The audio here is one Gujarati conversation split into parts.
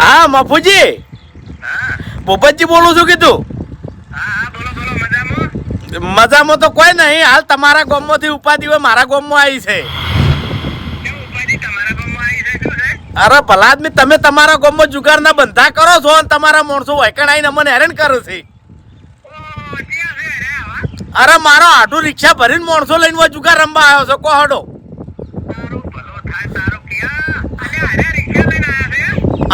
હા, મફુજી. પોપટજી બોલું છું કીધું મજામાં તો કોઈ નહીં, હાલ તમારા ગામમાંથી ઉપાધિ હોય, મારા ગામમાં આવી છે. અરે ભલા તમે તમારા ગામમાં જુગારના બંધા કરો છો અને તમારા માણસો વૈકણ આવીને અમને હેરાન કરે છે. અરે મારો આટું રિક્ષા ભરીને માણસો લઈને જુગાર રમવા આવ્યો છો, કો હડો.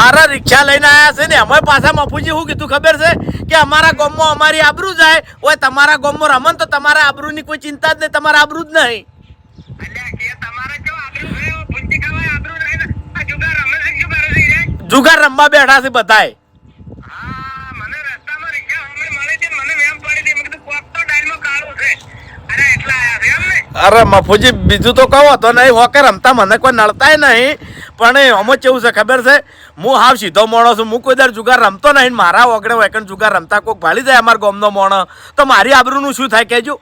અરે રિક્ષા લઈને આવ્યા છે ને, અમે પાછા મફુજી શું કીધું ખબર છે? કે અમારા ગામમાં અમારી આબરૂ જાય. ઓય, તમારા ગામમાં રમન તો તમારા આબરૂની કોઈ ચિંતા જ નહીં, તમારા આબરૂ જ નહીં. જુગાર રમવા બેઠા છે બધાય. અરે મફુજી બીજું તો કહો તો નહીં હોકે રમતા મને કોઈ નડતાય નહીં. પણ આમાં કેવું છે ખબર છે? હું હાવ સીધો મોણો છું હું કોઈ દર જુગાર રમતો નહીં મારા ઓગણે વેકન જુગાર રમતા કોઈક ભાળી જાય અમારા ગોમનો મોણો. તો મારી આબરૂનું શું થાય કહેજો.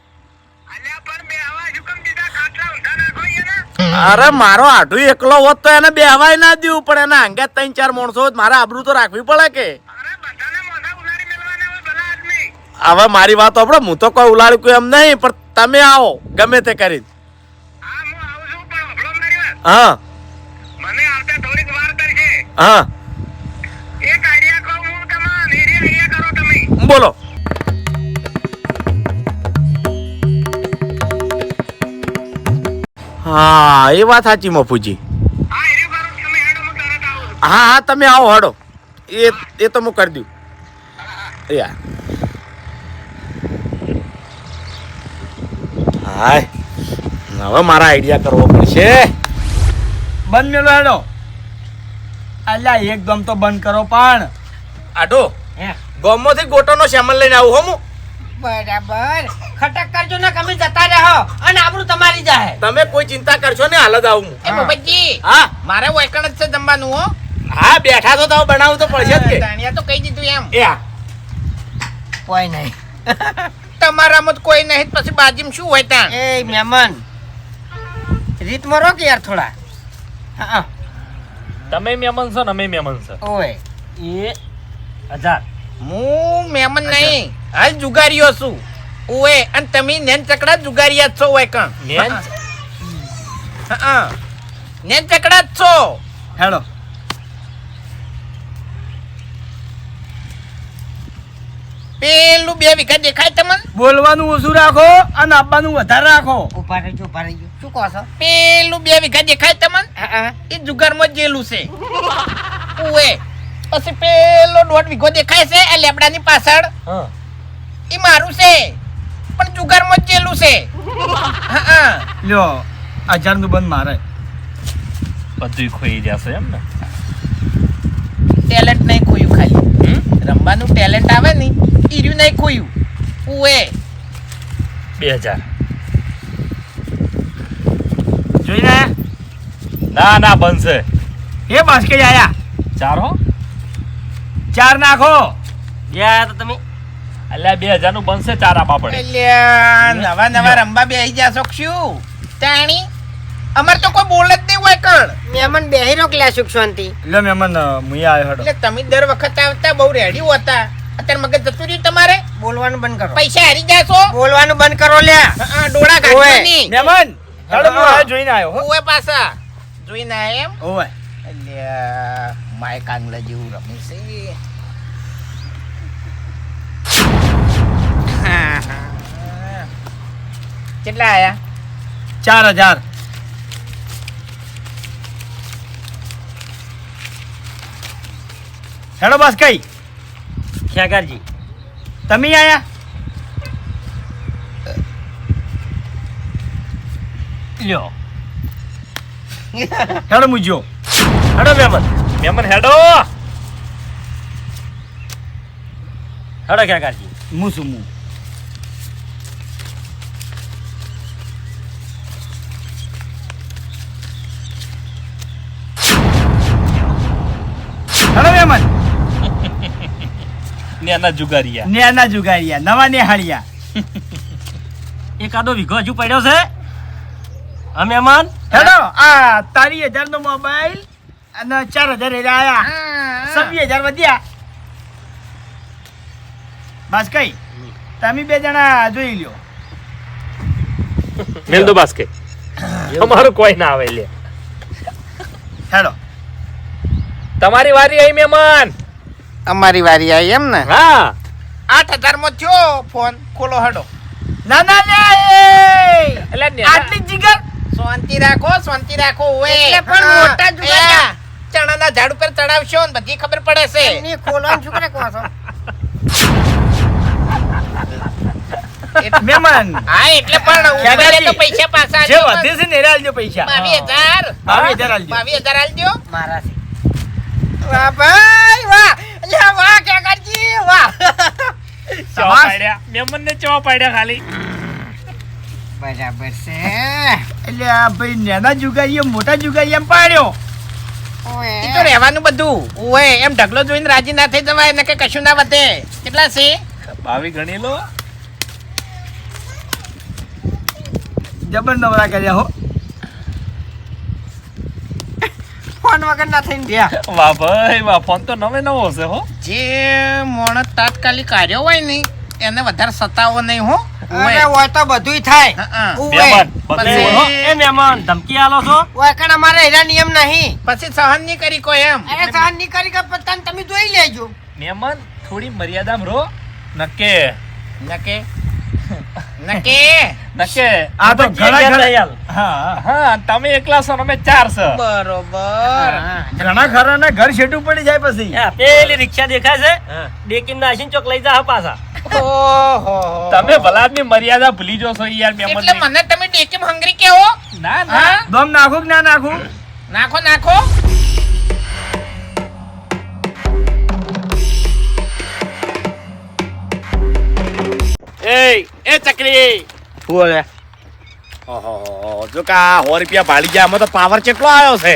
અરે મારો આઢું એકલો હોત તો એને બેહવાય ના દઉં પણ એના અંગે ત્રણ ચાર માણસો હોત મારે આબરૂ તો રાખવી પડે કે? હવે મારી વાત આપણે હું તો કોઈ ઉલાડ્યું કોઈ એમ નહીં પણ તમે આવો ગમે તે કરી હા મને. આવતા થોડીક વાર કરશે હા. એક આઈડિયા કહું હું તમને આઈડિયા કરો તમે. બોલો. હા એ વાત સાચી મફુજી. હા હું તમે આવો હડો. એ એ તો હું કરી દઉં. યાર હાય. હવે મારા આઈડિયા કરવો પડશે. બંધ મેલો હેડો. અલ્યા એકદમ તો બંધ કરો પણ. આડો હે? ગોટો ગોટોનો શ્યામલ લઈને આવું હો હું. બરાબર. ખટક કરજો ને કમી જતા રહો અને આપણું તમારી જાહે. તમે કોઈ ચિંતા કરશો ને હાલત આવું હું. એ બાબાજી હા. મારે વૈકણ જ છે જમવાનું હો. હા બેઠા તો તમે બનાવું તો પડશે જ કે. તો કહી દીધું એમ. એ કોઈ નહીં. તમારામાં તો કોઈ નહીં પછી બાજીમાં શું હોય ત્યાં? એ મહેમાન રીત મરો કે યાર થોડા. હા તમે મહેમાન છો ને અમે મહેમાન છો. ઓય એ હજાર હું મહેમાન નહીં હાલ જુગારીઓ છું. ઓએ અને તમે નેન ચકડા જુગારીયા જ છો કણ? નેન? હા. નેન ચકડા જ છો. હેડો. પેલું બે વીઘા દેખાય તમને? બોલવાનું ઓછું રાખો અને આપવાનું વધારે રાખો. ઊભા રહેજો ઊભા રહેજો. શું કહો છો? પેલું બે વીઘા દેખાય તમને? એ જુગારમાં જેલું છે. ઓએ પછી પેલો દોઢ વીઘો દેખાય છે એ લેબડાની પાછળ. હા. એ મારું છે પણ જુગારમાં જ જેલું છે. હા લ્યો હજારનું બંધ મારે. બધું ખોઈ જશે એમ ને? ટેલેન્ટ નહીં ખોયું ખાલી રમવાનું ટેલેન્ટ આવે ને ઈર્યું નહીં ખોયું. ઉએ બે હજાર. જોઈને? ના ના બનશે. એ બાસ્કેટ આયા. ચાર હો. ચાર નાખો. યા તો તમે. અલ્યા બે હજારનું બનશે ચાર આપવા પડે અલ્યા નવા નવા રમવા બેહી જાશો કે શું? તાણી અમાર તો કોઈ બોલે જ નહીં હોય કણ. મેમન બેહી રોકલ્યા સુખ શાંતિ. લ્યો મહેમાન મુયા આવ્યો હેડો. એટલે તમે દર વખત આવતા બહુ રેડી હોતા. અત્યારે મગજ જતું રહ્યું તમારે? બોલવાનું બંધ કરો. પૈસા હારી જાશો બોલવાનું બંધ કરો લ્યા હા, ડોળા ઓય. નહીં મહેમાન હું આયો જોઈને આવ્યો હો. ઓય પાછા. જોઈને આયા એમ? ઓવે. અલ્યા માય કાંગલા જેવું રમે છે. હા, હા. કેટલા આયા? ચાર હજાર. હેડો બસ કઈ. ખેગારજી તમે આયા? લ્યો. હેડો મુજો હેડો મહેમાન મહેમાન હેડો. હેડો ખેગારજી હું શું હું. નેના જુગારિયા. નેના જુગારિયા નવા નેહાળિયા. એકાદો વીઘો હજુ પડ્યો છે. હા મહેમાન? હેલો આ તારી હજાર નો મોબાઈલ અને ચાર હજાર આયા. સત્વી હજાર વધ્યા. બસ કઈ તમે બે જણા જોઈ લ્યો. મેલ દો બાસ્કે તમારું કોઈ ના આવે લે. હેલો તમારી વારી અહીં મહેમાન. અમારી વારી આવી એમ ને? હા. આઠ હજારમાં થયો ફોન. ખોલો હડો. ના ના લે એટલે આટલી જીગર? શાંતિ રાખો શાંતિ રાખો ઓએ એટલે પણ મોટા જુગાર ચણાના ઝાડ ઉપર ચડાવશો ને બધી ખબર પડે છે. એની ખોલવાનું શું કરે કહો છો? મહેમાન. હા એટલે પણ તો પૈસા પાછા જે વધે છે ને આલજો પૈસા. બાવીસ હજાર. બાવીસ હજાર આલજો બાવીસ આલજો મારા વાહ ભાઈ વાહ. અલ્યા વાહ કાકાજી વાહ. ચો શાબાશ. પાડ્યા. મહેમાન ને ચો પાડ્યા ખાલી. બરાબર છે. એટલે આ ભાઈ નાના જુગારીએ મોટા જુગાઈ એમ પાડ્યો. એ તો રહેવાનું બધું. ઓય એમ ઢગલો જોઈને રાજી ના થઈ જવાય ને કે કશું ના વધે. કેટલા છે? બાવી ગણી લો. જબર નવરા કર્યા હો. ફોન વગર ના થઈને ગયા. વાહ ભાઈ વાહ ફોન તો નવે નવો હશે હો. જે મોણસ તાત્કાલિક કાર્યો હોય નહીં એને વધારે સતાવો નહીં હો. અરે હોય તો બધુંય થાય. હા, હા. ઉવે. મહેમાન બધું પછી- હો. એ મહેમાન ધમકી આલો છો? ઓય કણ અમારે એના નિયમ નહીં. પછી સહન નહીં કરી કોઈ એમ. અરે સહન નહીં કરી કે પોતાને તમે જોઈ લેજો. મહેમાન થોડી મર્યાદામાં રહો. નકે. નકે. નકે. નકે આ તો ઘણા ઘણા- હા હા. તમે એકલા છો અમે ચાર છો. બરોબર. ઘણા ખરા ને ઘર શેઠું પડી જાય પછી. પેલી રિક્ષા દેખાય છે? ડેકીન નાસીન ચોક લઈ જા પાછા. તમે ભલાદની મર્યાદા ભૂલી જો છો યાર બે એટલે મને તમે ડેકીમ હંગરી કેવો? ના ના. દમ નાખું કે ના નાખું? નાખો નાખો. એ એ ચકરી બોલે. ઓહો જો કે આ સો રૂપિયા ભાડી ગયા આમાં તો પાવર કેટલો આવ્યો છે?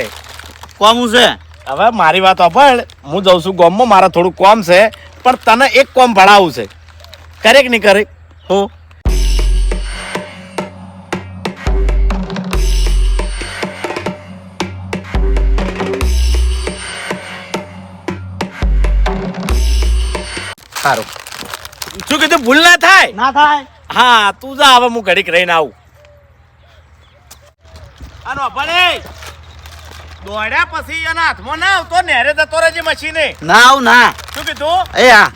કોમું છે? હવે મારી વાત સાંભળ હું જઉં છું ગોમમાં મારા થોડું કોમ છે પણ તને એક કોમ ભણાવું છે. કરે કે નહીં કરે? હું. સારું શું કીધું ભૂલ ના થાય? ના થાય. હા તું જા હવે હું ઘડીક રહીને આવું. આનો ભલે દોડ્યા પછી એના હાથમાં ના આવતો નેરે જતો રહેજે મશીને. ના આવ ના. શું કીધું? એ હા.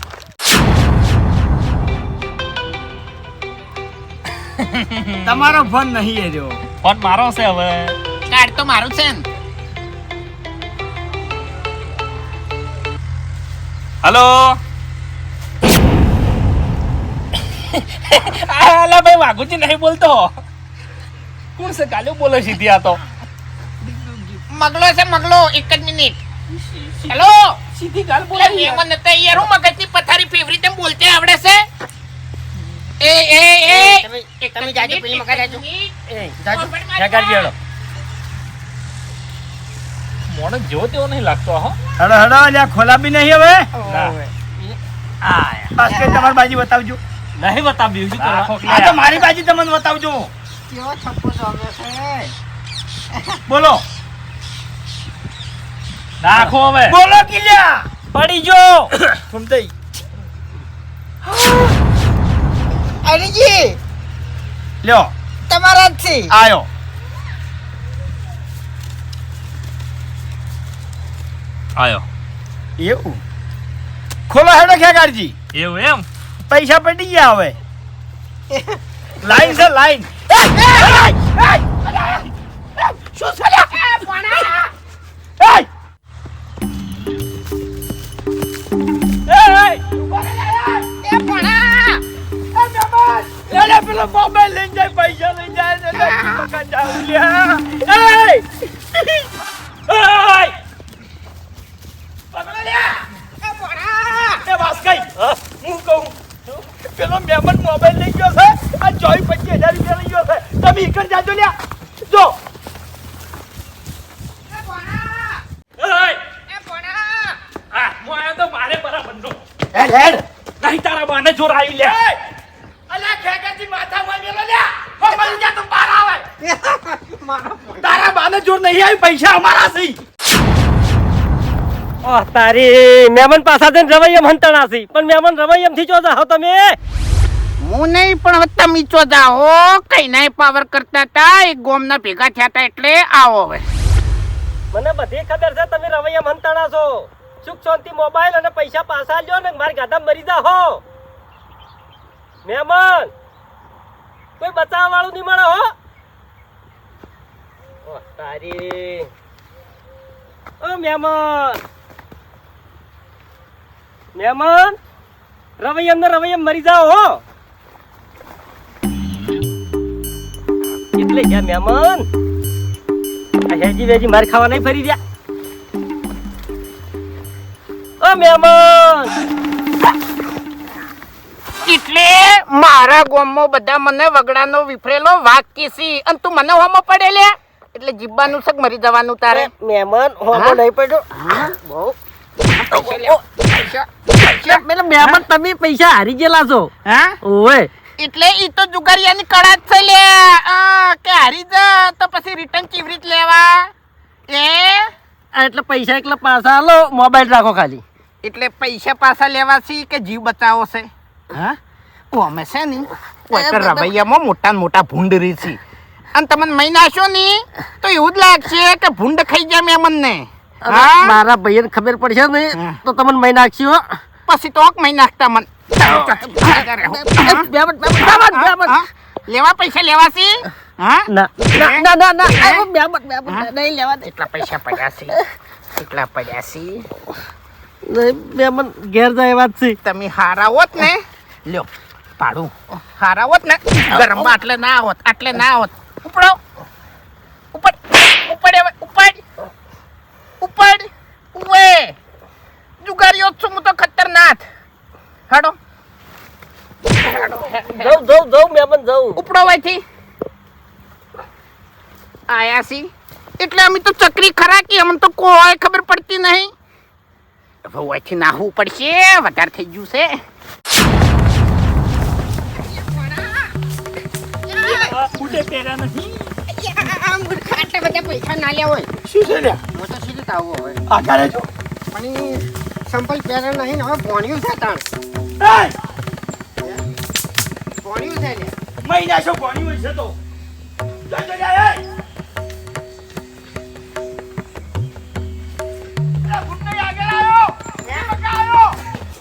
તમારો ફોન નહીં એ જો. ફોન મારો છે હવે. કાર્ડ તો મારું છે ને. હલો? અલા ભાઈ વાઘુજી નહીં બોલતો. કોણ છે કાલે બોલે સીધી આ તો? મગલો છે મગલો એક જ મિનિટ. હેલો સીધી ગાલ બોલે મહેમાન નતા યાર. હું મગજની પથારી ફેવરી તેમ બોલતે આવડે છે. એ એ એ. તમે- તમે જાજો, પેલી એક જાજો. એ જાજો. પાસે. હેડો. મોણસ જેવો તેવો નહીં લાગતો હો. હડો હડો અલ્યા ખોલા બી નહીં હવે. ના. બસ કે તમારી બાજી બતાવજો. નહીં બતાવ્યું શું કરવા? આ તો મારી બાજી તમને બતાવજો. કેવો છપ્પો જમ્યો છે? બોલો. નાખો હવે. બોલો કિલ્યા. પડી જો. સમજાઈ અરેજી લ્યો. તમારા થી આયો. આયો. એવું? ખોલો હેડો ખેગારજી. એવું એમ? પૈસા પડી ગયા હવે લાઈન છે લાઈન શું પેલો મોબાઈલ લઈ જાય પૈસા લઈ જાય ને એટલે મકાન જાવું લ્યા. એય! એય! પકડો લ્યા. એ વાસકાઈ, હું કહું પેલો મહેમાન મોબાઈલ લઈ ગયો છે આ ચોવીસ પચીસ હજાર રૂપિયા લઈ ગયો છે તમે ઈકર જાજો લ્યા જો એય! આ, હું આયો તો મારે બરાબર નો હેડ હેડ નહીં તારા બાને જોર આવી લે અલ્યા ખેગાજી માથા માં મેલો લ્યા મરી જા તો બહાર આવે તારા બાને જોર નહીં આવી પૈસા અમારા છે. ઓહ તારી મેમન પાછા જઈને રવૈયમ હંતાણા છે. પણ મેમન રવૈયમથી ચો જાઓ તમે? હું નહીં પણ તમે ચો જાઓ કઈ નહીં પાવર કરતા હતા. એક ગોમના ભેગા થયા હતા એટલે આવો હવે. મને બધી ખબર છે તમે રવૈયમ હંતાણા છો. સુખ શાંતિ મોબાઈલ અને પૈસા પાછા લ્યો ને મારી ગાધા મરી જા હો. મેમન કોઈ બચાવવાળું નહીં મળે હો. તારી. ઓ મહેમાન મહેમાન રવૈયમ ને રવૈયમ મરી જાઓ, હો. એટલે ગયા મહેમાન હેજી વેજી માર ખાવા નહીં ફરી ગયા ઓ મહેમાન એટલે મારા ગોમમાં બધા મને વગડાનો વિફરેલો વાઘ કીસી અને તું મને હોમો પડે લે એટલે જીબ્બાનું શક મરી જવાનું તારે? મહેમાન હોમો હા? નહીં પડ્યો. બહુ. મહેમાન તમે પૈસા હારી ગયેલા છો? હા? ઓય એટલે ઈ તો જુગારિયાની કળા જ છે લે. આ, કે હારી જા તો પછી રિટર્ન કેવી રીત લેવા? એ? એટલે પૈસા એકલા પાછા આલો મોબાઈલ રાખો ખાલી. એટલે પૈસા પાછા લેવા છે કે જીવ બચાવો છે? હા? ઓ અમે છે ને કોઈ મોટા મોટા ભૂંડ રહી છે. અને તમને મહિનાશો નાખશો ને તો એવું જ લાગશે કે ભૂંડ ખાઈ જાય મેમન ને અને હા? મારા ભાઈને ખબર પડશે ને તો તમને મહી નાખશી પછી તો મહી નાખતા મન? લેવા પૈસા લેવા છે હા? ના ના ના ના ના આવો મહેમાન મહેમાન નહીં લેવા દે એટલા પૈસા પડ્યા છે. એટલા પડ્યા છે. નહીં મહેમાન ઘેર જાય વાત છે. તમે હારા હોત ને લ્યો પાડું. હારા હોત ને આટલે ના હોત આટલે ના હોત. ઉપડો. ઉપર ઉપર હવે ઉપર ઉપર ઉવે. જુગારીઓ છું હું તો ખતરનાક. હાડો. જઉં જઉં જઉં મહેમાન જઉં. ઉપડો વાયથી. આયા સી. એટલે અમે તો ચકરી ખરા કે અમને તો કોઈ ખબર પડતી નહીં. હવે વાયથી નાહવું પડશે વધારે થઈ ગયું છે. ફૂટે પેરા નથી આ મૂર્ખા આટલા બધા પૈસા ના લ્યા હોય શું છે લ્યા? હું તો સીધી તાવો પણ સંપલ પહેરે નહીં હવે ભોણ્યું છે તાણ ભોણ્યું છે મહિના છે તો. જા જા જા એ ભૂંડઈ આગળ આવ્યો એ બકા આવ્યો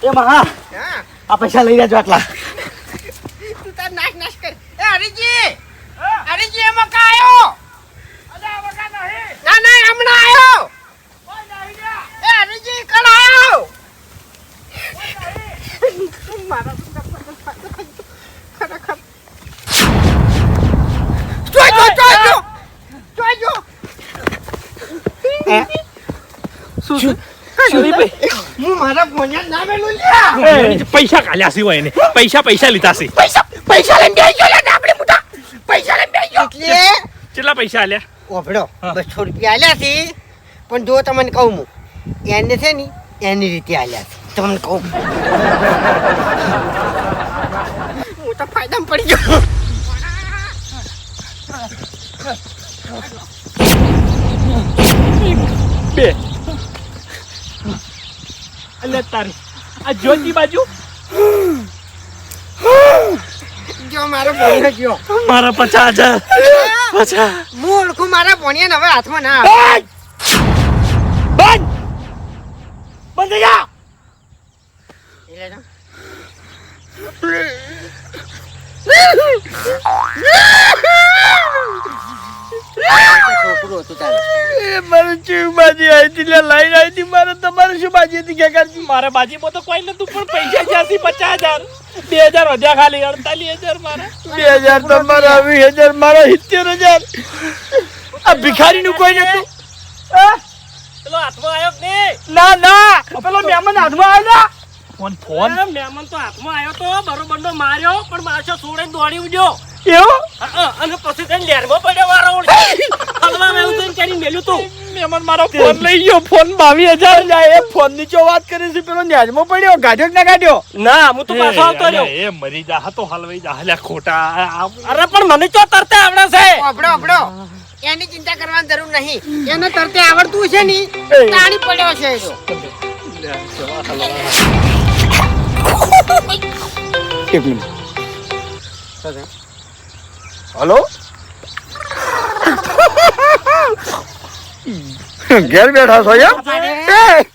એ મહા હા. આ પૈસા લઈ લેજો આટલા તું તાર નાશ નાશ કર એ હરીજી હા? હરીજી એમાં કા આવ્યો અલા આ બકા નહીં ના ના હમણાં આવ્યો કોઈ નહીં લ્યા એ હરીજી કણ આવ્યો મારા ખરેખર જોઈ જો જોઈ જો જોઈ જો હું મારા ભોણિયા નામે લો લ્યા પૈસા કાલ્યા છે એને. પૈસા પૈસા લીધા છે. પૈસા પૈસા લઈને બેસી ગયો આપણે મોટા પૈસા લઈને બેસી ગયો. કેટલા પૈસા આલ્યા? ઓભળો બસો રૂપિયા આલ્યા છે. પણ જો તમને કહું હું એને છે ને એની રીતે આલ્યા છે. તમને કહું. હું તો ફાયદામાં પડી ગયો. બે. એટલે તારી. આ જોતી બાજુ. જો મારો ભોણિયો ગયો. મારા પચાસ હજાર. પચાસ. હું ઓળખું મારા ભોણિયાને હવે હાથમાં ના બંધ! બંધ! જા! એટલે તો છોકરું હતું તારે મારું બાજી આવી હતી લાઈન આવી હતી મારે તમારે શું બાજી હતી કે કરતી મારા બાજીમાં તો કોઈ નતું પણ પૈસા જ્યાંથી પચાસ હજાર. બે હજાર વધ્યા ખાલી અડતાલીસ હજાર મારા. બે હજાર તમારા વીસ હજાર મારા સિત્તેર હજાર. આ ભિખારી નું કોઈ નતું? પેલો હાથમાં આવ્યો કે ના ના પેલો મહેમાન હાથમાં આવ્યા ફોન ફોન? મહેમાન તો હાથમાં આવ્યો તો બરોબર નો માર્યો પણ માછો છોડીને દોડી ઉડ્યો. એવું અને પછી તને લેરમાં પડ્યો વારો. હલવા મેં ઉતરીને કરીને મેલ્યું તું? મહેમાન મારો ફોન લઈ ગયો. ફોન બાવી હજાર જાય એ ફોનની ચો વાત કરી છે? પેલો ન્યાજમાં પડ્યો? ગાઢ્યો ના ગાઢ્યો? ના હું તો પાછો આવતો રહ્યો. એ મરી જા તો હલવાઈ જા. હલ્યા ખોટા અરે પણ મને તો તરતા આવડે છે? આપડો આપડો એની ચિંતા કરવાની જરૂર નહીં. એને તરતે આવડતું છે ની તાણી પડ્યો છે એ તો. એક મિનિટ. હલો ઘેર બેઠા છો એમ એ!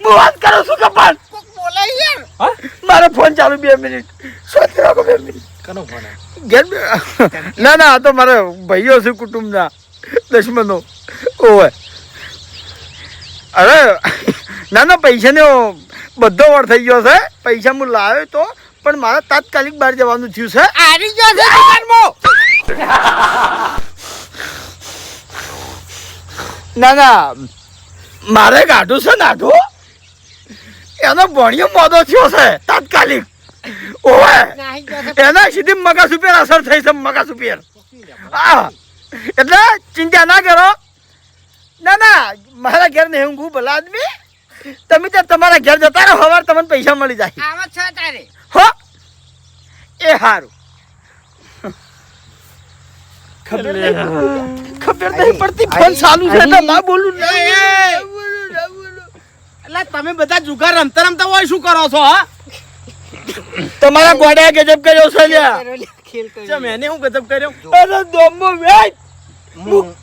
હું વાત કરું છું કપાલ કોક બોલે યાર મારો ફોન ચાલુ બે મિનિટ સોચી રાખો બે મિનિટ કનો ફોન ઘેર બે- ના ના આ તો મારા ભાઈઓ છે કુટુંબના દુશ્મનો ઓવે અરે ના ના પૈસાનો બધો વાર થઈ ગયો છે પૈસા હું લાવ્યો તો પણ મારે તાત્કાલિક બહાર જવાનું થયું છે. આવી ગયો છે દુકાનમાં. ના ના મારે ગાઢું છે નાઢું. એનો ભણ્યો મોદો થયો છે તાત્કાલિક. ઓવે. એના સીધી મગજ ઉપર અસર થઈ છે મગજ ઉપર. હા એટલે ચિંતા ના કરો. ના ના મારા ઘેર નહીં ઊંઘું ભલા આદમી. તમે ત્યાં તમારા ઘેર જતા રહો સવાર તમને પૈસા મળી જાય. આવા છ તારે. હો? એ સારું ખબર નહીં ખબર નહીં પડતી. ફોન ચાલુ છે એટલે ના બોલું. એટલે તમે બધા જુગાર રમતા રમતા હોય શું કરો છો હા? તમારા ગોડાએ ગજબ કર્યો છે લ્યા. એને હું ગજબ કર્યો? અરે દોમો વેટ હું-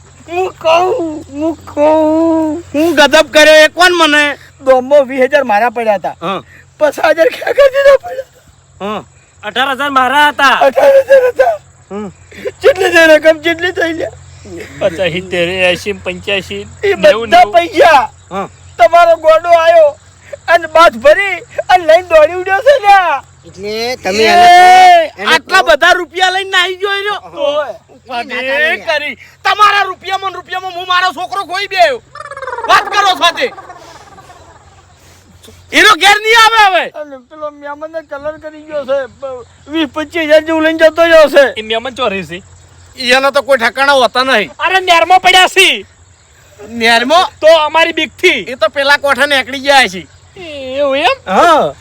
કહું હું કહું. હું ગજબ કર્યો એ કોણ મને? દોમો વીસ હજાર મારા પડ્યા હતા. પચાસ હજાર ક્યાં કરી દીધા પડ્યા હા. અઢાર હજાર મારા હતા. અઢાર હજાર હતા? કેટલી થઈ રકમ કેટલી થઈ લ્યા પચાસ સિત્તેર એસી પંચ્યાસી એ બધા પૈસા તમારો ગોડો આવ્યો અને બાથ ભરી અને લઈને દોડી ઉડ્યો છે ને એટલે તમે આટલા બધા રૂપિયા લઈને આવી ગયો ચાલે કરી. તમારા રૂપિયામાં રૂપિયામાં હું મારો છોકરો ખોઈ બે વાત કરો સાથે. એનો ઘેર નહીં આવે હવે. પેલો મહેમાનને કલર કરી ગયો છે. વીસ પચીસ હજાર જેવું લઈને જતો રહ્યો છે. એ મહેમાન ચોરી છે? એનો તો કોઈ ઠેકાણા હોતા નહીં. અરે નેરમો પડ્યા છે. નેરમો? તો અમારી બીકથી એ તો પેલા કોઠા નીકળી ગયા છે. એવું એમ? હા.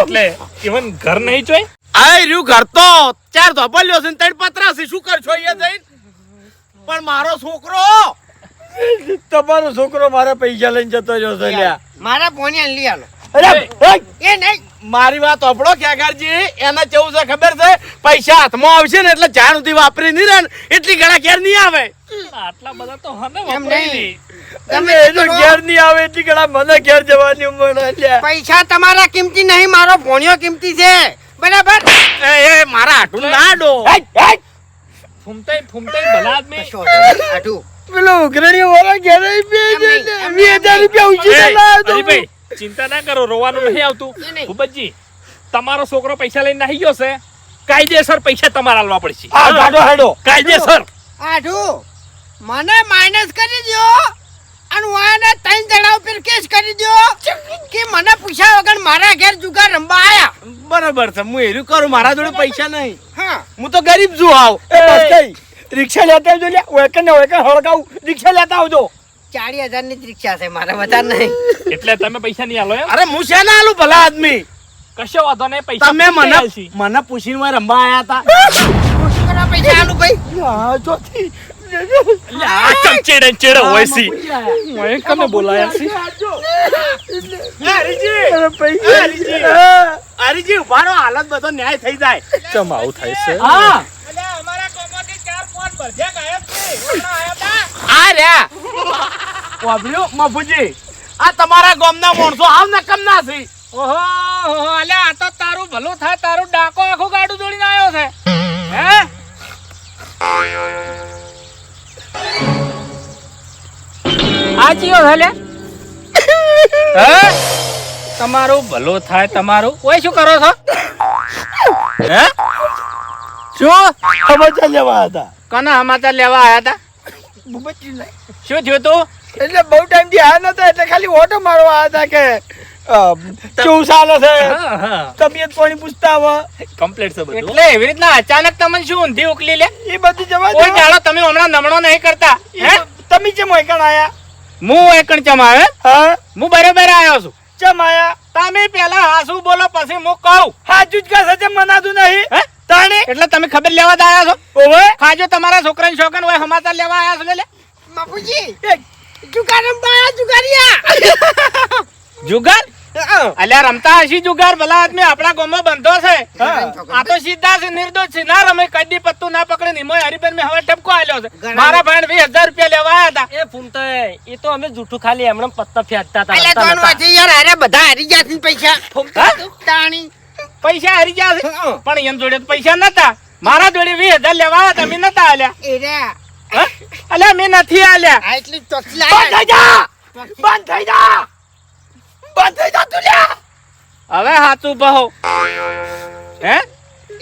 એટલે ઇવન ઘર નહીં જોઈ? આ રહ્યું ઘર તો. ચાર ધોપલ્યો છે ને ત્રણ પતરા છે. શું કરશો અહીંયા જઈને? પણ મારો છોકરો. તમારો છોકરો મારા પૈસા લઈને જતો રહ્યો છે મારા પોણી લઈ આલો! એ નહીં મારી વાત અપડો ખેગારજી એને કેવું છે ખબર છે? પૈસા હાથમાં આવશે ને એટલે જાણ સુધી વાપરી નહીં રહે એટલી ઘણા ઘેર નહીં આવે. આટલા બધા તો હને એમ વપરાય નહીં. નહીં. તમે એ તો ઘેર નહીં આવે એટલી ઘણા મને ઘેર જવાની ઉંમર પૈસા તમારા કિંમતી નહીં મારો ભોણિયો કિંમતી છે. બરાબર? એ મારા હાટું ના ડો ફૂમતાઈ ફૂમતાઈ ભલા આદમી. કશો વાંધો નહીં. આટું. પેલો ઉઘરણી વાળા ઘેર બે હજાર રૂપિયા ઉછી ચિંતા ના કરો રોવાનું નહીં આવતું ભૂપતજી તમારો છોકરો પૈસા લઈને નાહી ગયો છે. કાયદેસર પૈસા તમારે આલવા પડશે ગાડો હેડો કાયદેસર. આઠું મને માઇનસ કરી દો. અને હું આને ત્રણ જણા ઉપર કેસ કરી દો કે મને પૂછ્યા વગર મારા ઘેર જુગાર રમવા આયા. બરાબર છે હું એરું કરું મારા જોડે પૈસા નહીં. હા. હું તો ગરીબ છું કઈ. રિક્ષા લેતા આવજો લ્યા ઓકે ને ઓકે હળગાવું. રિક્ષા લેતા આવજો. ચાળી હજારની જ રિક્ષા છે મારે વધારે નહીં એટલે તમે પૈસા નહીં આલો એમ? અરે હું છે ના આલું ભલા આદમી? કશો વાંધો નહીં પૈસા તમે મને મને પૂછીને મારે રમવા આયા હતા પૈસા આલું ભાઈ? હા ચોથી. ચમચેડે ચેડે હોય છે હું કને બોલાયા છે અરે હરીજી. ઉભારો હાલત બધો ન્યાય થઈ જાય. ચમ આવું થાય છે. હા અમારા કોમાંથી ચાર પાંચ ભરજ્યા ગાયબ છે આ મફુજી આ તમારા ગામના માણસો હાવ નકમ ના છે. ઓહો ઓહો, અલ્યા આ તો તારું ભલું થાય તારું ડાકો આખું ગાડું દોડીને આવ્યો છે. હે? આ ચિયો છે હે? તમારું ભલું થાય તમારું. ઓય શું કરો છો? હે? શું? સમાચાર લેવા હતા. કના સમાચાર લેવા આવ્યા હતા ભૂપતજી શું થયું તું? એટલે બહુ ટાઈમથી આવ્યા નતા એટલે ખાલી ઓટો મારવા આવ્યા હતા કે અ, ચાલે છે? હા હા. તબિયત પાણી પૂછતા આવે કમ્પ્લીટ છે બધું. એટલે એવી રીતના અચાનક તમને શું ઊંધી ઉકલી લે? એ બધું જવા કોઈ દો તમે હમણાં નમણો નહીં કરતા હે? તમે ચમ એકણ આયા. હું એકણ ચમ આવે? હા. હું બરોબર આવ્યો છું. ચમ આયા? તમે પેલા હાસુ બોલો પછી હું કહું. હાજુ જ કહે છે મનાતું નહીં. હે? તાણે? એટલે તમે ખબર લેવા આવ્યા છો? ઓવે. ખાજો તમારા છોકરાની શોખન હોય સમાચાર લેવા આવ્યા છો લે લે બાપુજી એ, જુગાર રમવા જુગારિયા જુગાર અલ્યા રમતા હશી જુગાર ભલા આદમી આપણા ગામમાં બંધો છે. આ તો સીધા છે નિર્દોષ છે. ના રમે કદી પત્તું ના પકડે નિમોય હરિબેન મેં હવે ટપકો આલ્યો છે. મારા ભાઈ વીસ હજાર રૂપિયા લેવા આવ્યા હતા. એ ફૂમતાઈ એ તો અમે જૂઠું ખાલી એમણે પત્તા ફેંકતા હતા યાર અરે બધા હારી ગયા છે પૈસા. હા? તાણી. પૈસા હારી ગયા પણ એમ જોડે પૈસા નતા. મારા જોડે વીસ હજાર લેવા હતા મેં નતા આલ્યા? અલ્યા મેં નથી આલ્યા. એટલી બંધ થઈ જા! બંધ થઈ જા! બંધ થઈ જા તું લ્યા! હવે હાચું બહો હે?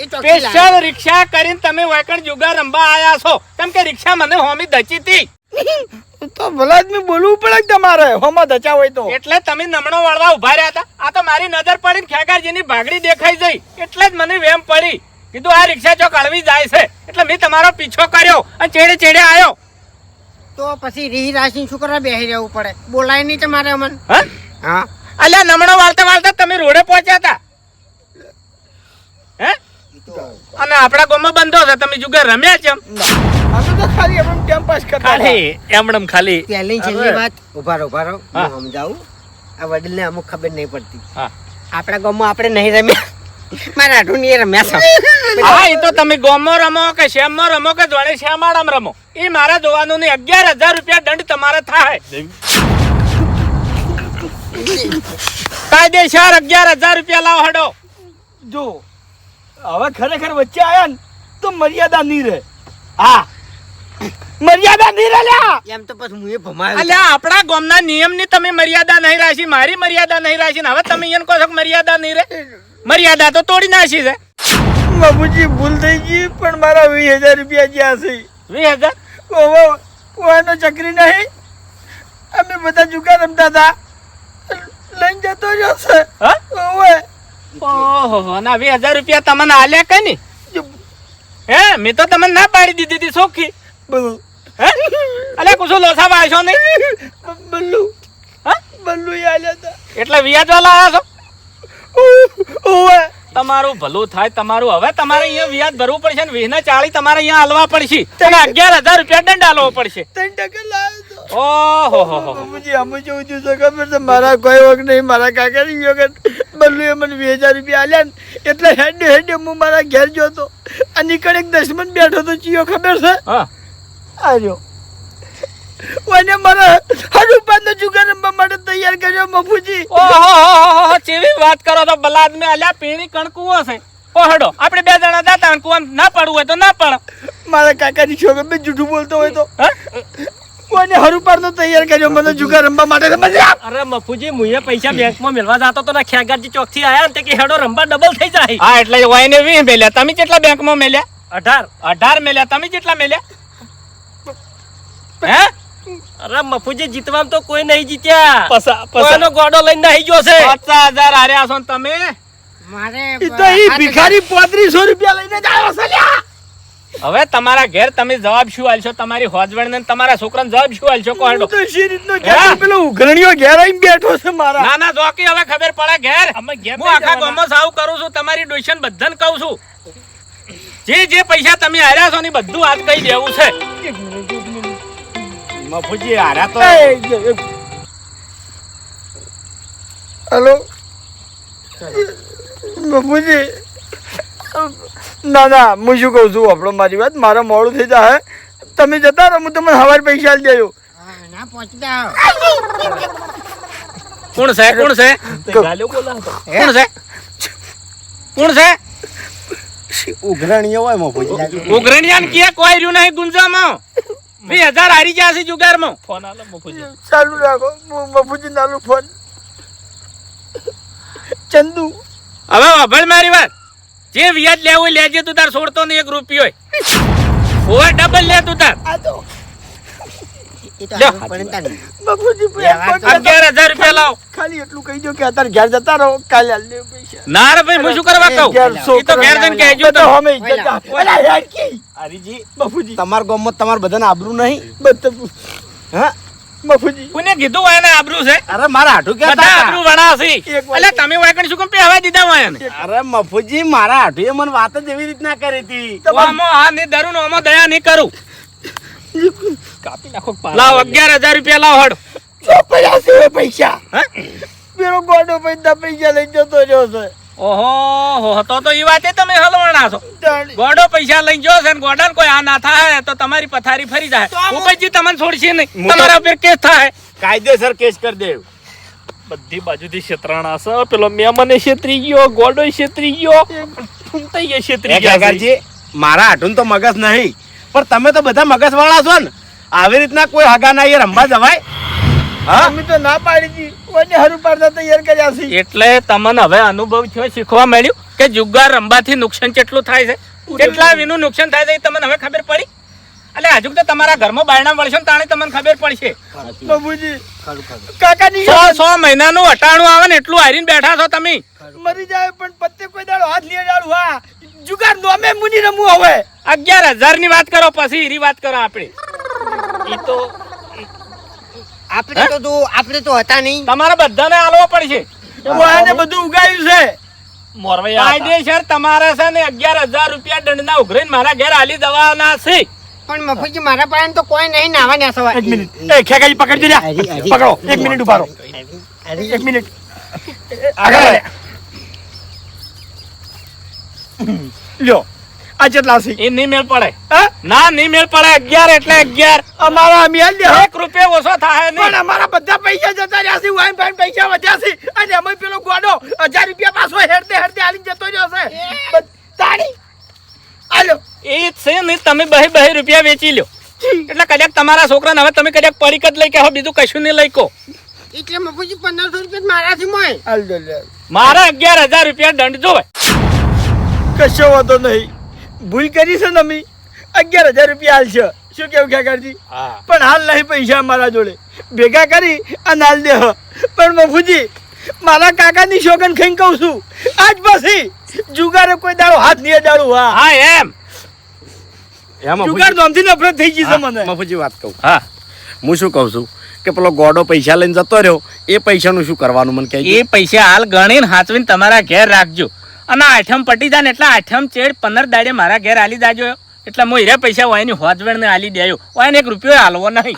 સ્પેશિયલ રિક્ષા કરીને તમે વાયકણ જુગાર રમવા આયા છો. કેમ કે રિક્ષા મને હોમી દચી હતી. તો ભલા આદમી બોલવું પડે કે તમારે હોમાં ધચા હોય તો. એટલે તમે નમણો વાળવા ઊભા રહ્યા હતા. આ તો મારી નજર પડી ખેગારજીની ભાગડી દેખાઈ જઈ. એટલે જ મને વેમ પડી. કીધું આ રિક્ષા ચોક અળવી જાય છે. એટલે મેં તમારો પીછો કર્યો અને ચેડે ચેડે આવ્યો તો પછી રી રાશી શું કરવા બેસી રહેવું પડે? બોલાય નહીં તમારે અમન. હા? હા. અલ્યા નમણો વાળતા વાળતા તમે રોડે પહોંચ્યા હતા. હે? અને આપણા ગામમાં બંધો છે તમે જુગાર રમ્યા છે અમે તો ખાલી એમ ટાઈમ પાસ કરતા ખાલી એમણમ ખાલી. પહેલી છેલ્લી વાત ઊભા રહો ઊભા રહો. હું સમજાવું. આ વડીલને અમુક ખબર નહીં પડતી. આપણા ગામમાં આપણે નહીં રમ્યા. મારા એ રમ્યા છે હા એ તો તમે ગોમો રમો કે શ્યામમાં રમો કે જોડે શ્યામાળામાં રમો. એ મારા જોવાનું નહીં અગિયાર હજાર રૂપિયા દંડ તમારે થાય. કાયદેસર અગિયાર હજાર રૂપિયા લાવ હડો. જો હવે ખરેખર વચ્ચે આયા ને તો મર્યાદા નહીં રહે. હા. મર્યાદા નહીં રહે લ્યા. એમ તો પછી હું એ ભમાયો. અલ્યા આપણા ગામના નિયમની તમે મર્યાદા નહીં રાખી મારી મર્યાદા નહીં રાખી ને હવે તમે એને કહો છો મર્યાદા નહીં રહે? મર્યાદા તો તોડી નાખી છે. બાબુજી ભૂલ થઈ ગઈ પણ મારા વીસ હજાર રૂપિયા જ્યાં છે. વીસ હજાર? ઓહો ઓવાનો ચકરી નહીં? અમે બધા જુગાર રમતા હતા. લઈને જતો રહ્યો છે. હા? ઓવે. ઓહો ના વીસ હજાર રૂપિયા તમને આલ્યા કે નહીં? હે મેં તો તમને ના પાડી દીધી હતી સોખી. હે? અલ્યા કુછો લોસા વાંચો નહીં બલ્લુ. હા? બલ્લુ આલ્યા હતા. એટલે વ્યાજ વાળા આવ્યા છો? ઓવે તમારું ભલું થાય તમારું હવે તમારે અહીંયા વ્યાજ ભરવું પડશે ને વીસના ચાળી તમારે અહીંયા હાલવા પડશે. અને અગિયાર હજાર રૂપિયા દંડ હાલવો પડશે. ત્રણ ટકા ઓહો હો હો બાબુજી અમે જેવું થયું ખબર છે? મારા કોઈ વખત નહીં મારા કાકાની વખત. મને વીસ હજાર રૂપિયા આલ્યા ને એટલે હેડે હેડે હું મારા ઘેર જોતો અને નીકળ એક દસમન બેઠો તો ચિયો ખબર છે? મારા હનુમાનનો જુગાર રમવા માટે તૈયાર કર્યો મફુજી. ઓહો ચેવી વાત કરો તો બલાદ મેં અલ્યા પીણી કણકુવો છે. ઓહડો આપણે બે જણા જાતા અને ના પડવું હોય તો ના પડ. મારા કાકાની છોકરી બે જૂઠું બોલતો હોય તો. હા? અને હરુપારનો તૈયાર કર્યો. મને જુગાર રમવા માટે સમજ અરે મફુજી મુએ પૈસા બેંકમાં મેળવા જાતો તો ના ખેગારજી ચોકથી આયા ને તે કે હેડો રમવા ડબલ થઈ જાય. હા એટલે હોય ને વી મેલ્યા. તમે કેટલા બેંકમાં મેલ્યા? અઢાર. અઢાર મેલ્યા. તમે કેટલા મેલ્યા? હે? અરે મફુજી જીતવામાં તો કોઈ નહીં જીત્યા. પસા પસાનો ગોડો લઈને આવી ગયો છે. પચાસ હજાર હાર્યા છો ને તમે? મારે ઈ તો ઈ ભિખારી પોત્રીસો રૂપિયા લઈને જ આવ્યો છે લ્યા. હવે તમારા ઘેર તમે જવાબ શું આલશો? તમારી હોજવણ ને તમારા છોકરાને જવાબ શું આલશો? કહો હેડો શી રીતનો ઘેર? પેલો ઉઘરણીઓ ઘેર આવીને બેઠો છે મારા. ના ના જોકી હવે ખબર પડે ઘેર. અમે ઘેર હું આખા ગામમાં સાવ કરું છું તમારી ડોશન બધાને કહું છું. જે જે પૈસા તમે હાર્યા છો ને બધું આજ કહી દેવું છે? મફુજી હારા તો. હેલો? બાપુજી ના ના હું શું કહું છું આપણો મારી વાત મારે મોડું થઈ જાય તમે જતા રહો હું તમને હવારે પૈસા આપી દેજો. હા, ના પહોંચતા કોણ છે? કોણ છે? કોણ છે? કોણ છે? ઉઘરણીઓ હોય મફુજી ઉઘરણિયાન કે કોઈ રહ્યું નહીં ગુંજામાં? બે હજાર હારી ગયા છે જુગારમાં. ફોન આલો મફુજી. ચાલુ રાખો મફુજી નાલું ફોન. ચંદુ. હવે વાભળ મારી વાત. જે વ્યાજ લેવું લેજે તું તાર છોડતો ને એક રૂપિયો હોય. ડબલ લે તું તાર. આ ગામમાં બધા તમારા ગામમાં તમારા બધાને આબરૂ નહીં? બધું હા? બાપુજી. કોને કીધું હોય આબરૂ છે? અરે મારા હાટુ બધા આબરૂ વણા છે એટલે તમે વાયકણ શું કેમ પહેવા દીધા હોય અરે મફુજી મારા હાટુએ મને વાત જ એવી રીતના કરી હતી. આમાં આ ને આમાં દયા નહીં કરું. લાવ અગિયાર હજાર રૂપિયા લાવ હડ. પૈસા પૈસા. પૈસા પેલો ગોડો પૈસા પૈસા લઈ જતો રહ્યો છે. ઓહો તો તો એ વાતે તમે હલવાના છો. ગોડો પૈસા લઈ જો છે ને કોઈ આ ના થાય તો તમારી પથારી ફરી જાય. ઉપરજી તમને છોડશે નહીં. તમારા ઉપર કેસ થાય. કાયદેસર કેસ કરી દેવ. બધી બાજુથી છેતરાણા છે. પેલો મેમને છેતરી ગયો ગોડો છેતરી ગયો. ફૂમતાઈએ છેતરી ગયા મારા હાટુન તો મગજ નહીં. પણ તમે તો બધા મગજ વાળા છો ને. આવી રીતના કોઈ હગા ના રમવા જવાય? અમે તો ના પાડી કોઈને હરું પાડતા તૈયાર કર્યા છે. એટલે તમને હવે અનુભવ થયો શીખવા મળ્યું કે જુગાર રમવાથી નુકસાન કેટલું થાય છે? કેટલા વિનું નુકસાન થાય છે એ તમને હવે ખબર પડી? એટલે હજુ તો તમારા ઘરમાં બારણા મળશે ને તાણે તમને ખબર પડશે. બાબુજી કાકાજી સો સો મહિનાનું અટાણું આવે ને એટલું હારીને બેઠા છો તમે. મરી જાય પણ પત્તે કોઈ દાડો હાથ લીએ દાડું હા. જુગાર નોમે મુની રમવું હવે. અગિયાર હજારની વાત કરો પછી એની વાત કરો આપણે. એ તો આપણે તો તું આપણે તો હતા નહીં. તમારે બધાને આલવો પડશે. વાને બધું ઉગાયું છે. મોરવૈયા કાયદેસર તમારે છે ને અગિયાર હજાર રૂપિયા દંડના ઉઘરીને મારા ઘેર આલી દવાના છે. પણ મફુજી મારા પાસે તો કોઈ નહીં નાવા ના સવારે. એક મિનિટ. એ ખેગાજી પકડજો લ્યા. પકડો. એક મિનિટ ઊભા રહો. એક મિનિટ. આગળ લ્યો. આ કેટલા છે? એ નહીં મેળ પડે. ના નહીં મેળ પડે. અગિયાર એટલે અગિયાર. અમારા અમે આલ એક રૂપિયા ઓછો થાય પણ અમારા બધા પૈસા જતા રહ્યા છે વાઈન ફાઈન પૈસા વધ્યા છે. અને અમે પેલો ગોડો હજાર રૂપિયા પાછો હેરતે હેરતે આવી જતો રહ્યો છે. તાળી. આલો. એ છે ને તમે બહી બહી રૂપિયા વેચી લ્યો. એટલે કદાચ તમારા છોકરાને હવે તમે કદાચ પડીક જ લઈ કે બીજું કશું નહીં લઈ કો એટલે મફુજી પંદરસો રૂપિયા મારાથી મોય. આલ દો લે. મારા અગિયાર હજાર રૂપિયા દંડ જોવે. કશો વાંધો નહીં. ભૂલ કરી છે તમે અગિયાર હજાર રૂપિયા હાલ છે. શું કેવું કાકાજી પણ હાલ નહીં પૈસા મારા જોડે. ભેગા કરી અને હાલ દે પણ મફુજી મારા કાકાની શોગન ખાઈને કહું છું. આજ પછી જુગારે કોઈ દાડો હાથ નહીં દાડું હા. હા એમ. એમાં જુગાર નોમથી નફરત થઈ ગઈ છે મને. મફુજી વાત કહું. હા. હું શું કહું છું કે પેલો ગોડો પૈસા લઈને જતો રહ્યો એ પૈસાનું શું કરવાનું મને કહે એ પૈસા હાલ ગણીને હાચવીને તમારા ઘેર રાખજો. અને આઠમ પટી જાય ને એટલે આઠમ ચેડ પંદર દાડે મારા ઘેર આલી દાજો. એટલે હું હીરા પૈસા હોયની હોજવેણ ને આલી દેજો હોય એક રૂપિયો હાલવો નહીં.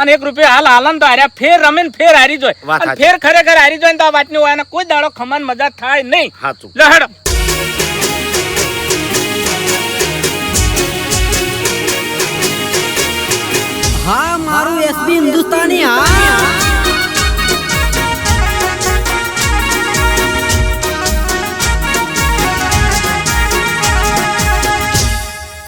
અને એક રૂપિયો હાલ હાલન તો હાર્યા. ફેર રમે ને ફેર હારી જોય. અને ફેર ખરેખર હારી જોય ને તો આ વાતની હોય ને કોઈ દાડો ખમાન મજા થાય નહીં. સાચું લે હા મારું એસબી હિન્દુસ્તાની હા.